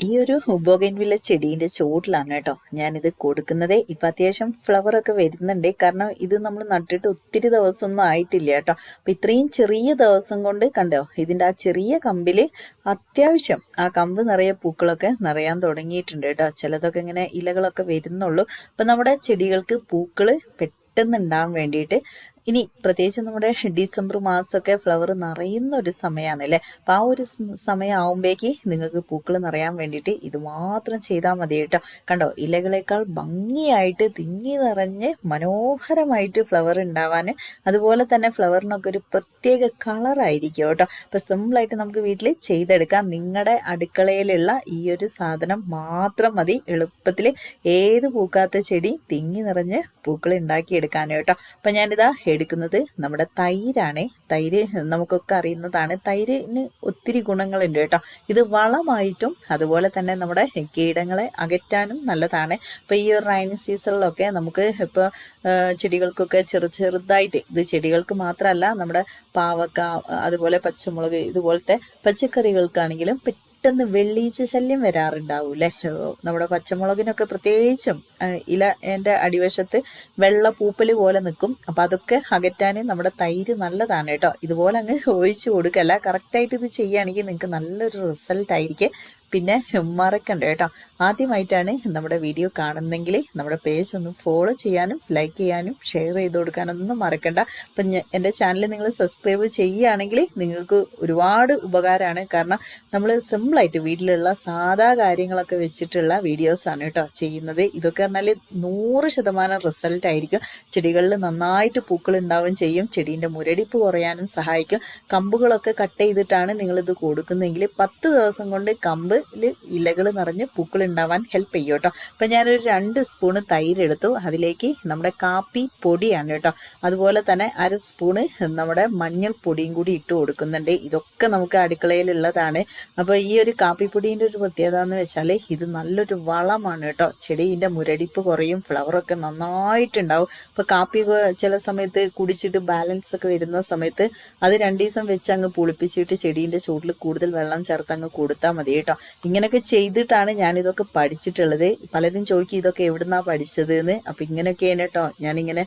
ഈ ഒരു ബോഗൻവില്ല ചെടീന്റെ ചുവട്ടിലാണ് കേട്ടോ ഞാനിത് കൊടുക്കുന്നത്. ഇപ്പം അത്യാവശ്യം ഫ്ലവർ ഒക്കെ വരുന്നുണ്ട്. കാരണം ഇത് നമ്മൾ നട്ടിട്ട് ഒത്തിരി ദിവസമൊന്നും ആയിട്ടില്ല കേട്ടോ. അപ്പം ഇത്രയും ചെറിയ ദിവസം കൊണ്ട് കണ്ടോ ഇതിന്റെ ആ ചെറിയ കമ്പിൽ അത്യാവശ്യം ആ കമ്പ് നിറയെ പൂക്കളൊക്കെ നിറയാൻ തുടങ്ങിയിട്ടുണ്ട് കേട്ടോ. ചിലതൊക്കെ ഇങ്ങനെ ഇലകളൊക്കെ വരുന്നുള്ളൂ. അപ്പം നമ്മുടെ ചെടികൾക്ക് പൂക്കൾ പെട്ടെന്ന് ഉണ്ടാകാൻ വേണ്ടിയിട്ട് ഇനി പ്രത്യേകിച്ച് നമ്മുടെ ഡിസംബർ മാസമൊക്കെ ഫ്ലവർ നിറയുന്ന ഒരു സമയമാണ് അല്ലേ? അപ്പം ആ ഒരു സമയം ആവുമ്പോഴേക്ക് നിങ്ങൾക്ക് പൂക്കൾ നിറയാൻ വേണ്ടിയിട്ട് ഇത് മാത്രം ചെയ്താൽ മതി കേട്ടോ. കണ്ടോ ഇലകളേക്കാൾ ഭംഗിയായിട്ട് തിങ്ങി നിറഞ്ഞ് മനോഹരമായിട്ട് ഫ്ലവർ ഉണ്ടാവാൻ അതുപോലെ തന്നെ ഫ്ലവറിനൊക്കെ ഒരു പ്രത്യേക കളറായിരിക്കും കേട്ടോ. അപ്പം സിമ്പിളായിട്ട് നമുക്ക് വീട്ടിൽ ചെയ്തെടുക്കാം. നിങ്ങളുടെ അടുക്കളയിലുള്ള ഈ ഒരു സാധനം മാത്രം മതി. എളുപ്പത്തിൽ ഏത് പൂക്കാത്ത ചെടി തിങ്ങി നിറഞ്ഞ് പൂക്കൾ ഉണ്ടാക്കിയെടുക്കാൻ കേട്ടോ. അപ്പം ഞാനിതാ എടുക്കുന്നത് നമ്മുടെ തൈരാണ്. തൈര് നമുക്കൊക്കെ അറിയുന്നതാണ്. തൈരിന് ഒത്തിരി ഗുണങ്ങളുണ്ട് കേട്ടോ. ഇത് വളമായിട്ടും അതുപോലെ തന്നെ നമ്മുടെ കീടങ്ങളെ അകറ്റാനും നല്ലതാണ്. ഇപ്പൊ ഈ ഒരു റൈനി സീസണിലൊക്കെ നമുക്ക് ഇപ്പോൾ ചെടികൾക്കൊക്കെ ചെറു ചെറുതായിട്ട് ഇത് ചെടികൾക്ക് മാത്രമല്ല നമ്മുടെ പാവക്ക അതുപോലെ പച്ചമുളക് ഇതുപോലത്തെ പച്ചക്കറികൾക്കാണെങ്കിലും പെട്ടെന്ന് വെള്ളീച്ച ശല്യം വരാറുണ്ടാവൂലേ നമ്മുടെ പച്ചമുളകിനൊക്കെ പ്രത്യേകിച്ചും ഇല എന്റെ അടിവശത്ത് വെള്ള പൂപ്പൽ പോലെ നിൽക്കും. അപ്പം അതൊക്കെ അകറ്റാൻ നമ്മുടെ തൈര് നല്ലതാണ് കേട്ടോ. ഇതുപോലെ അങ്ങ് ഒഴിച്ചു കൊടുക്കല്ല. കറക്റ്റായിട്ട് ഇത് ചെയ്യുകയാണെങ്കിൽ നിങ്ങൾക്ക് നല്ലൊരു റിസൾട്ട് ആയിരിക്കും. പിന്നെ മറക്കണ്ട കേട്ടോ. ആദ്യമായിട്ടാണ് നമ്മുടെ വീഡിയോ കാണുന്നെങ്കിൽ നമ്മുടെ പേജ് ഒന്ന് ഫോളോ ചെയ്യാനും ലൈക്ക് ചെയ്യാനും ഷെയർ ചെയ്ത് കൊടുക്കാനൊന്നും മറക്കണ്ട. അപ്പം എന്റെ ചാനൽ നിങ്ങൾ സബ്സ്ക്രൈബ് ചെയ്യുകയാണെങ്കിൽ നിങ്ങൾക്ക് ഒരുപാട് ഉപകാരമാണ്. കാരണം നമ്മൾ സിമ്പിളായിട്ട് വീട്ടിലുള്ള സാധാ കാര്യങ്ങളൊക്കെ വെച്ചിട്ടുള്ള വീഡിയോസാണ് കേട്ടോ ചെയ്യുന്നത്. ഇതൊക്കെ പറഞ്ഞാൽ നൂറ് ശതമാനം റിസൾട്ട് ആയിരിക്കും. ചെടികളിൽ നന്നായിട്ട് പൂക്കൾ ഉണ്ടാവുകയും ചെയ്യും. ചെടീന്റെ മുരടിപ്പ് കുറയാനും സഹായിക്കും. കമ്പുകളൊക്കെ കട്ട് ചെയ്തിട്ടാണ് നിങ്ങളിത് കൊടുക്കുന്നതെങ്കിൽ പത്ത് ദിവസം കൊണ്ട് കമ്പ് ഇലകൾ നിറഞ്ഞ് പൂക്കൾ ഉണ്ടാവാൻ ഹെൽപ്പ് ചെയ്യും കേട്ടോ. അപ്പം ഞാനൊരു രണ്ട് സ്പൂണ് തൈരെടുത്തു അതിലേക്ക് നമ്മുടെ കാപ്പി പൊടിയാണ് കേട്ടോ. അതുപോലെ തന്നെ അര സ്പൂണ് നമ്മുടെ മഞ്ഞൾ പൊടിയും കൂടി ഇട്ട് കൊടുക്കുന്നുണ്ട്. ഇതൊക്കെ നമുക്ക് അടുക്കളയിലുള്ളതാണ്. അപ്പോൾ ഈ ഒരു കാപ്പിപ്പൊടീന്റെ ഒരു പ്രത്യേകത എന്ന് വെച്ചാൽ ഇത് നല്ലൊരു വളമാണ് കേട്ടോ. ചെടീന്റെ മുരടിപ്പ് കുറയും ഫ്ലവറൊക്കെ നന്നായിട്ടുണ്ടാവും. അപ്പോൾ കാപ്പി ചില സമയത്ത് കുടിച്ചിട്ട് ബാലൻസ് ഒക്കെ വരുന്ന സമയത്ത് അത് രണ്ട് ദിവസം വെച്ച് അങ്ങ് പുളിപ്പിച്ചിട്ട് ചെടീന്റെ ചൂട്ടിൽ കൂടുതൽ വെള്ളം ചേർത്ത് അങ്ങ് കൊടുത്താൽ മതി കേട്ടോ. ഇങ്ങനെയൊക്കെ ചെയ്തിട്ടാണ് ഞാൻ ഇതൊക്കെ പഠിച്ചിട്ടുള്ളത്. പലരും ചോദിക്കും ഇതൊക്കെ എവിടുന്നാ പഠിച്ചത് എന്ന് അപ്പൊ ഇങ്ങനെയൊക്കെയാണ് കേട്ടോ ഞാനിങ്ങനെ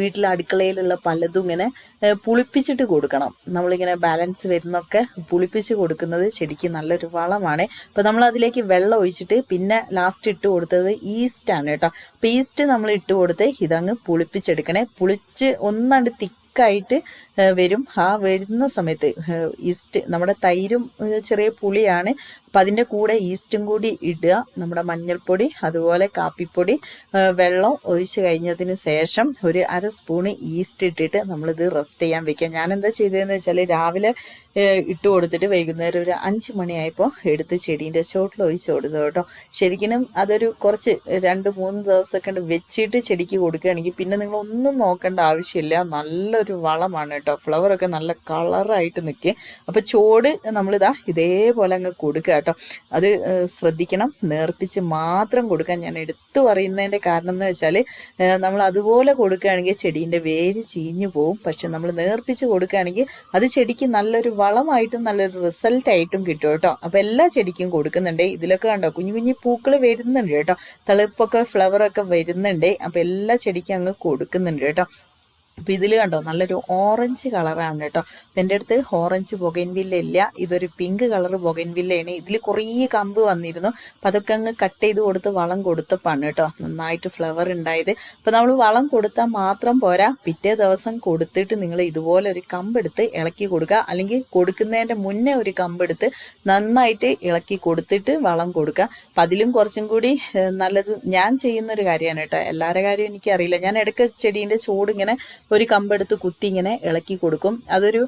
വീട്ടിലെ അടുക്കളയിലുള്ള പലതും ഇങ്ങനെ പുളിപ്പിച്ചിട്ട് കൊടുക്കണം. നമ്മളിങ്ങനെ ബാലൻസ് വരുന്നൊക്കെ പുളിപ്പിച്ച് കൊടുക്കുന്നത് ചെടിക്ക് നല്ലൊരു വളമാണ്. അപ്പൊ നമ്മൾ അതിലേക്ക് വെള്ളം ഒഴിച്ചിട്ട് പിന്നെ ലാസ്റ്റ് ഇട്ട് കൊടുത്തത് ഈസ്റ്റ് ആണ് കേട്ടോ അപ്പൊ ഈസ്റ്റ് നമ്മൾ ഇട്ട് കൊടുത്ത് ഇതങ്ങ് പുളിപ്പിച്ചെടുക്കണേ. പുളിച്ച് ഒന്നാണ്ട് തിക്ക് തിക്കായിട്ട് വരും. ആ വരുന്ന സമയത്ത് ഈസ്റ്റ് നമ്മുടെ തൈരും ചെറിയ പുളിയാണ്. അപ്പം അതിന്റെ കൂടെ ഈസ്റ്റും കൂടി ഇടുക. നമ്മുടെ മഞ്ഞൾപ്പൊടി അതുപോലെ കാപ്പിപ്പൊടി വെള്ളം ഒഴിച്ച് കഴിഞ്ഞതിന് ശേഷം ഒരു അര സ്പൂണ് ഈസ്റ്റ് ഇട്ടിട്ട് നമ്മളിത് റെസ്റ്റ് ചെയ്യാൻ വെക്കുക. ഞാൻ എന്താ ചെയ്തതെന്ന് വെച്ചാൽ രാവിലെ ഇട്ട് കൊടുത്തിട്ട് വൈകുന്നേരം ഒരു അഞ്ച് മണിയായപ്പോൾ എടുത്ത് ചെടീന്റെ ചോട്ടിൽ ഒഴിച്ച് കൊടുത്തു കേട്ടോ. ശരിക്കും അതൊരു കുറച്ച് രണ്ട് മൂന്ന് ദിവസമൊക്കെ വെച്ചിട്ട് ചെടിക്ക് കൊടുക്കുകയാണെങ്കിൽ പിന്നെ നിങ്ങൾ ഒന്നും നോക്കേണ്ട ആവശ്യമില്ല. നല്ലൊരു വളമാണ് കേട്ടോ. ഫ്ലവറൊക്കെ നല്ല കളറായിട്ട് നിൽക്കുക. അപ്പോൾ ചോട് നമ്മളിതാ ഇതേപോലെ അങ്ങ് കൊടുക്കുക കേട്ടോ. അത് ശ്രദ്ധിക്കണം. നേർപ്പിച്ച് മാത്രം കൊടുക്കാൻ ഞാൻ എടുത്തു പറയുന്നതിന്റെ കാരണം എന്ന് വെച്ചാൽ നമ്മൾ അതുപോലെ കൊടുക്കുകയാണെങ്കിൽ ചെടീന്റെ വേര് ചീഞ്ഞു പോവും. പക്ഷെ നമ്മൾ നേർപ്പിച്ച് കൊടുക്കുകയാണെങ്കിൽ അത് ചെടിക്ക് നല്ലൊരു വളമായിട്ടും നല്ലൊരു റിസൾട്ടായിട്ടും കിട്ടും കേട്ടോ. അപ്പോൾ എല്ലാ ചെടിക്കും കൊടുക്കുന്നുണ്ട്. ഇതിലൊക്കെ കണ്ടോ കുഞ്ഞു കുഞ്ഞു പൂക്കൾ വരുന്നുണ്ട് കേട്ടോ. തളിർപ്പൊക്കെ ഫ്ലവറൊക്കെ വരുന്നുണ്ട്. അപ്പോൾ എല്ലാ ചെടിക്കും അങ്ങ് കൊടുക്കുന്നുണ്ട് കേട്ടോ. അപ്പോൾ ഇതിൽ കണ്ടോ നല്ലൊരു ഓറഞ്ച് കളറാണ് കേട്ടോ. എന്റെ അടുത്ത് ഓറഞ്ച് ബൊഗൻവില്ല ഇല്ല ഇതൊരു പിങ്ക് കളർ ബൊഗൻവില്ലയാണ് ഇതിൽ കുറേ കമ്പ് വന്നിരുന്നു. അപ്പം അതൊക്കെ അങ്ങ് കട്ട് ചെയ്ത് കൊടുത്ത് വളം കൊടുത്തപ്പാണ് കേട്ടോ. നന്നായിട്ട് ഫ്ലവർ ഉണ്ടായത്. അപ്പോൾ നമ്മൾ വളം കൊടുത്താൽ മാത്രം പോരാ. പിറ്റേ ദിവസം കൊടുത്തിട്ട് നിങ്ങൾ ഇതുപോലെ ഒരു കമ്പെടുത്ത് ഇളക്കി കൊടുക്കുക. അല്ലെങ്കിൽ കൊടുക്കുന്നതിന്റെ മുന്നേ ഒരു കമ്പെടുത്ത് നന്നായിട്ട് ഇളക്കി കൊടുത്തിട്ട് വളം കൊടുക്കുക. അപ്പം അതിലും കുറച്ചും കൂടി നല്ലത് ഞാൻ ചെയ്യുന്നൊരു കാര്യമാണ് കേട്ടോ. എല്ലാവരുടെ കാര്യം എനിക്കറിയില്ല. ഞാൻ ഇടയ്ക്ക് ചെടീന്റെ ചൂടിങ്ങനെ ഒരു കമ്പെടുത്ത് കുത്തി ഇങ്ങനെ ഇളക്കി കൊടുക്കും. അതൊരു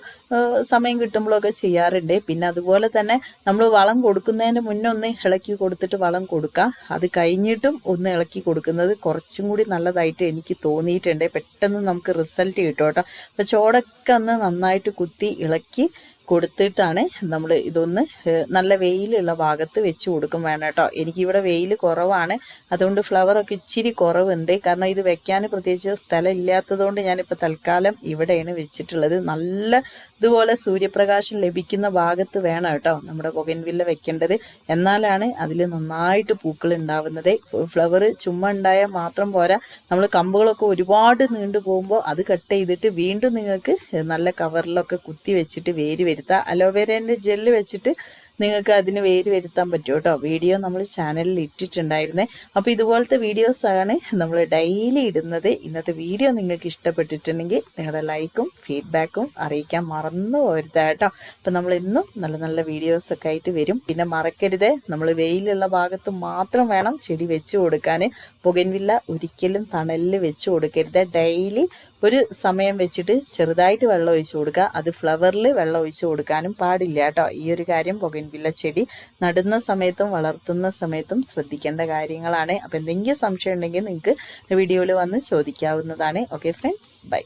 സമയം കിട്ടുമ്പോഴൊക്കെ ചെയ്യാറുണ്ട്. പിന്നെ അതുപോലെ തന്നെ നമ്മൾ വളം കൊടുക്കുന്നതിന് മുന്നേ ഒന്ന് ഇളക്കി കൊടുത്തിട്ട് വളം കൊടുക്കാം. അത് കഴിഞ്ഞിട്ടും ഒന്ന് ഇളക്കി കൊടുക്കുന്നത് കുറച്ചും കൂടി നല്ലതായിട്ട് എനിക്ക് തോന്നിയിട്ടുണ്ട്. പെട്ടെന്ന് നമുക്ക് റിസൾട്ട് കിട്ടും കേട്ടോ. അപ്പോൾ ചോടൊക്കെ ഒന്ന് നന്നായിട്ട് കുത്തി ഇളക്കി കൊടുത്തിട്ടാണ് നമ്മൾ ഇതൊന്ന് നല്ല വെയിലുള്ള ഭാഗത്ത് വെച്ച് കൊടുക്കും വേണം കേട്ടോ. എനിക്കിവിടെ വെയിൽ കുറവാണ്. അതുകൊണ്ട് ഫ്ലവറൊക്കെ ഇച്ചിരി കുറവുണ്ട്. കാരണം ഇത് വെക്കാൻ പ്രത്യേകിച്ച് സ്ഥലം ഇല്ലാത്തതുകൊണ്ട് ഞാനിപ്പോൾ തൽക്കാലം ഇവിടെയാണ് വെച്ചിട്ടുള്ളത്. നല്ല ഇതുപോലെ സൂര്യപ്രകാശം ലഭിക്കുന്ന ഭാഗത്ത് വേണം കേട്ടോ നമ്മുടെ പുകൻവില്ല വെക്കേണ്ടത്. എന്നാലാണ് അതിൽ നന്നായിട്ട് പൂക്കൾ ഉണ്ടാവുന്നത്. ഫ്ലവർ ചുമ്മാ ഉണ്ടായാൽ മാത്രം പോരാ. നമ്മൾ കമ്പുകളൊക്കെ ഒരുപാട് നീണ്ടു പോകുമ്പോൾ അത് കട്ട് ചെയ്തിട്ട് വീണ്ടും നിങ്ങൾക്ക് നല്ല കവറിലൊക്കെ കുത്തി വെച്ചിട്ട് വേര് വരുത്താം. അലോവേരേന്റെ ജെല്ല് വെച്ചിട്ട് നിങ്ങൾക്ക് അതിന് വേര് വരുത്താൻ പറ്റും കേട്ടോ. വീഡിയോ നമ്മൾ ചാനലിൽ ഇട്ടിട്ടുണ്ടായിരുന്നേ. അപ്പോൾ ഇതുപോലത്തെ വീഡിയോസ് ആണ് നമ്മൾ ഡെയിലി ഇടുന്നത്. ഇന്നത്തെ വീഡിയോ നിങ്ങൾക്ക് ഇഷ്ടപ്പെട്ടിട്ടുണ്ടെങ്കിൽ നിങ്ങളുടെ ലൈക്കും ഫീഡ്ബാക്കും അറിയിക്കാൻ മറന്നു പോരുത് കേട്ടോ. അപ്പം നമ്മൾ ഇന്നും നല്ല നല്ല വീഡിയോസ് ഒക്കെ ആയിട്ട് വരും. പിന്നെ മറക്കരുത്. നമ്മൾ വെയിലുള്ള ഭാഗത്ത് മാത്രം വേണം ചെടി വെച്ച് കൊടുക്കാൻ. പുകൻവില്ല ഒരിക്കലും തണലിൽ വെച്ച് കൊടുക്കരുത്. ഡെയിലി ഒരു സമയം വെച്ചിട്ട് ചെറുതായിട്ട് വെള്ളം ഒഴിച്ചു കൊടുക്കുക. അത് ഫ്ലവറിൽ വെള്ളം ഒഴിച്ചു കൊടുക്കാനും പാടില്ല കേട്ടോ. ഈ ഒരു കാര്യം പുകൻപില്ല ചെടി നടുന്ന സമയത്തും വളർത്തുന്ന സമയത്തും ശ്രദ്ധിക്കേണ്ട കാര്യങ്ങളാണ്. അപ്പോൾ എന്തെങ്കിലും സംശയം ഉണ്ടെങ്കിൽ നിങ്ങൾക്ക് വീഡിയോയിൽ വന്ന് ചോദിക്കാവുന്നതാണ്. Okay friends bye